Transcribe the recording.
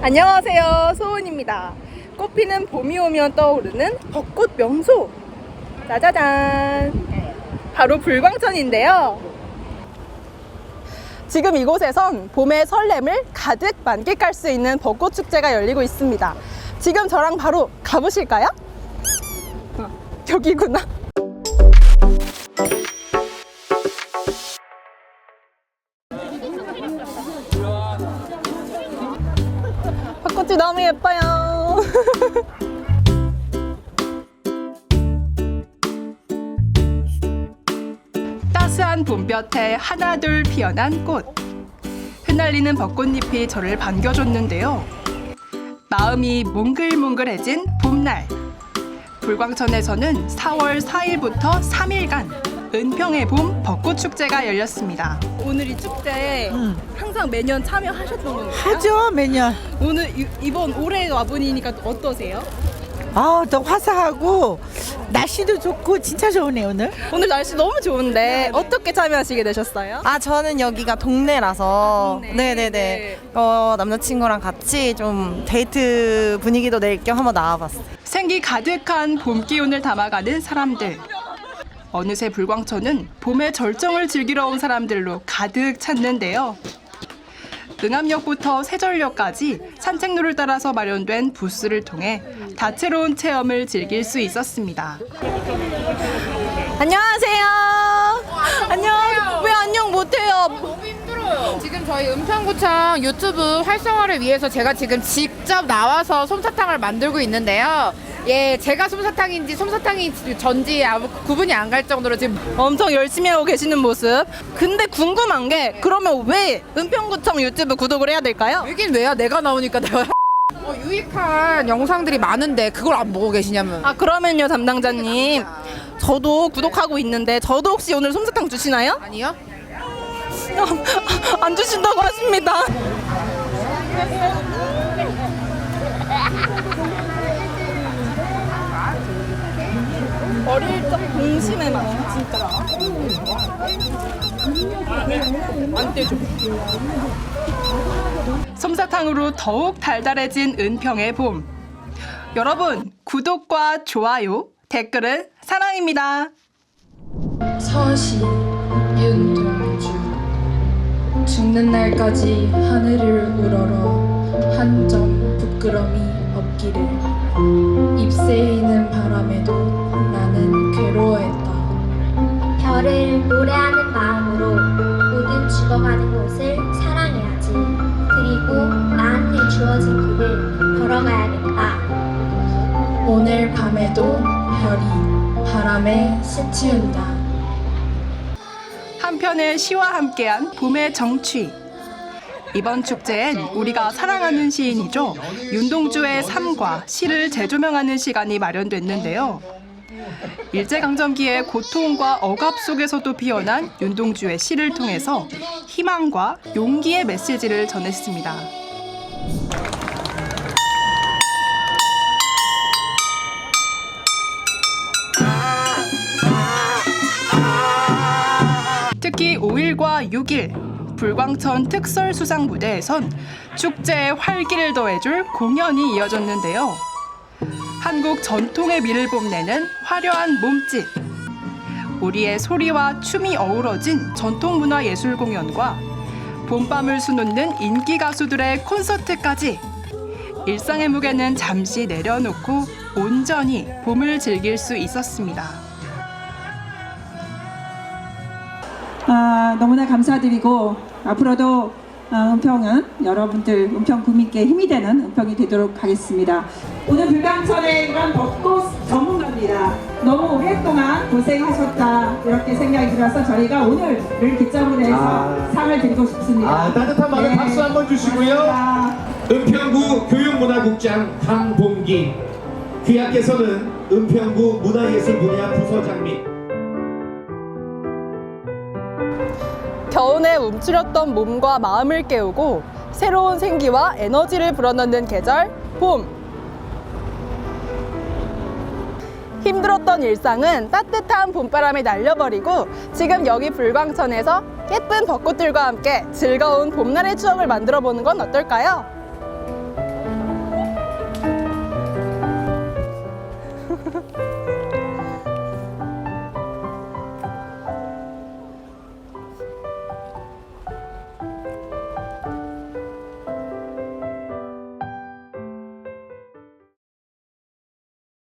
안녕하세요. 소은입니다. 꽃피는 봄이 오면 떠오르는 벚꽃 명소. 짜자잔. 바로 불광천인데요. 지금 이곳에선 봄의 설렘을 가득 만끽할 수 있는 벚꽃 축제가 열리고 있습니다. 지금 저랑 바로 가보실까요? 어, 여기구나. 꽃이 너무 예뻐요. 따스한 봄볕에 하나둘 피어난 꽃. 흩날리는 벚꽃잎이 저를 반겨줬는데요. 마음이 몽글몽글해진 봄날. 불광천에서는 4월 4일부터 3일간 은평의 봄 벚꽃 축제가 열렸습니다. 오늘 이 축제에 항상 매년 참여하셨던 건가요? 하죠 매년. 오늘 이- 이번 올해 와보니까 어떠세요? 아더 화사하고 날씨도 좋고 진짜 좋으네 오늘. 오늘 날씨 너무 좋은데 어떻게 참여하시게 되셨어요? 아 저는 여기가 동네라서 동네. 네네네 네. 어, 남자친구랑 같이 좀 데이트 분위기도 낼 겸 한번 나와봤어요 생기 가득한 봄 기운을 담아가는 사람들. 어느새 불광천은 봄의 절정을 즐기러 온 사람들로 가득 찼는데요. 응암역부터 세전역까지 산책로를 따라서 마련된 부스를 통해 다채로운 체험을 즐길 수 있었습니다. 안녕하세요. 안녕. 왜 안녕 못해요? 지금 저희 은평구청 유튜브 활성화를 위해서 제가 지금 직접 나와서 솜사탕을 만들고 있는데요. 예, 제가 솜사탕인지 솜사탕인지 전지 아무 구분이 안 갈 정도로 지금 엄청 열심히 하고 계시는 모습. 근데 궁금한 게 그러면 왜 은평구청 유튜브 구독을 해야 될까요? 여긴 왜야? 내가 나오니까 내가 어, 유익한 영상들이 많은데 그걸 안 보고 계시냐면 아 그러면요 담당자님. 저도 구독하고 있는데 저도 혹시 오늘 솜사탕 주시나요? 아니요? 안 주신다고 하십니다. 어릴 적 동심의 맛 진짜. 안 떼줘. 솜사탕으로 더욱 달달해진 은평의 봄. 여러분 구독과 좋아요, 댓글은 사랑입니다. 서시 윤동주 죽는 날까지 하늘을 우러러 한 점 부끄럼이 없기를 바람에 걸어가야겠다. 오늘 밤에도 별이 바람에 스치운다 한편의 시와 함께한 봄의 정취. 이번 축제엔 우리가 사랑하는 시인이죠. 윤동주의 삶과 시를 재조명하는 시간이 마련됐는데요. 일제강점기의 고통과 억압 속에서도 피어난 윤동주의 시를 통해서 희망과 용기의 메시지를 전했습니다. 특히 5일과 6일 불광천 특설수상무대에선 축제에 활기를 더해줄 공연이 이어졌는데요. 한국 전통의 미를 뽐내는 화려한 몸짓, 우리의 소리와 춤이 어우러진 전통문화 예술 공연과 봄밤을 수놓는 인기 가수들의 콘서트까지 일상의 무게는 잠시 내려놓고 온전히 봄을 즐길 수 있었습니다. 아, 너무나 감사드리고 앞으로도 아, 은평은 여러분들 은평 국민께 힘이 되는 은평이 되도록 하겠습니다. 오늘 불광천의 이런 벚꽃 전문가입니다. 너무 오랫동안 고생하셨다 이렇게 생각이 들어서 저희가 오늘을 기점으로 해서 아. 상을 드리고 싶습니다. 아, 따뜻한 마음 네. 박수 한번 주시고요. 고맙습니다. 은평구 교육문화국장 강봉기 귀하께서는 은평구 문화예술 분야 부서장 및 겨운에 움츠렸던 몸과 마음을 깨우고 새로운 생기와 에너지를 불어넣는 계절 봄. 힘들었던 일상은 따뜻한 봄바람에 날려버리고 지금 여기 불광천에서 예쁜 벚꽃들과 함께 즐거운 봄날의 추억을 만들어 보는 건 어떨까요?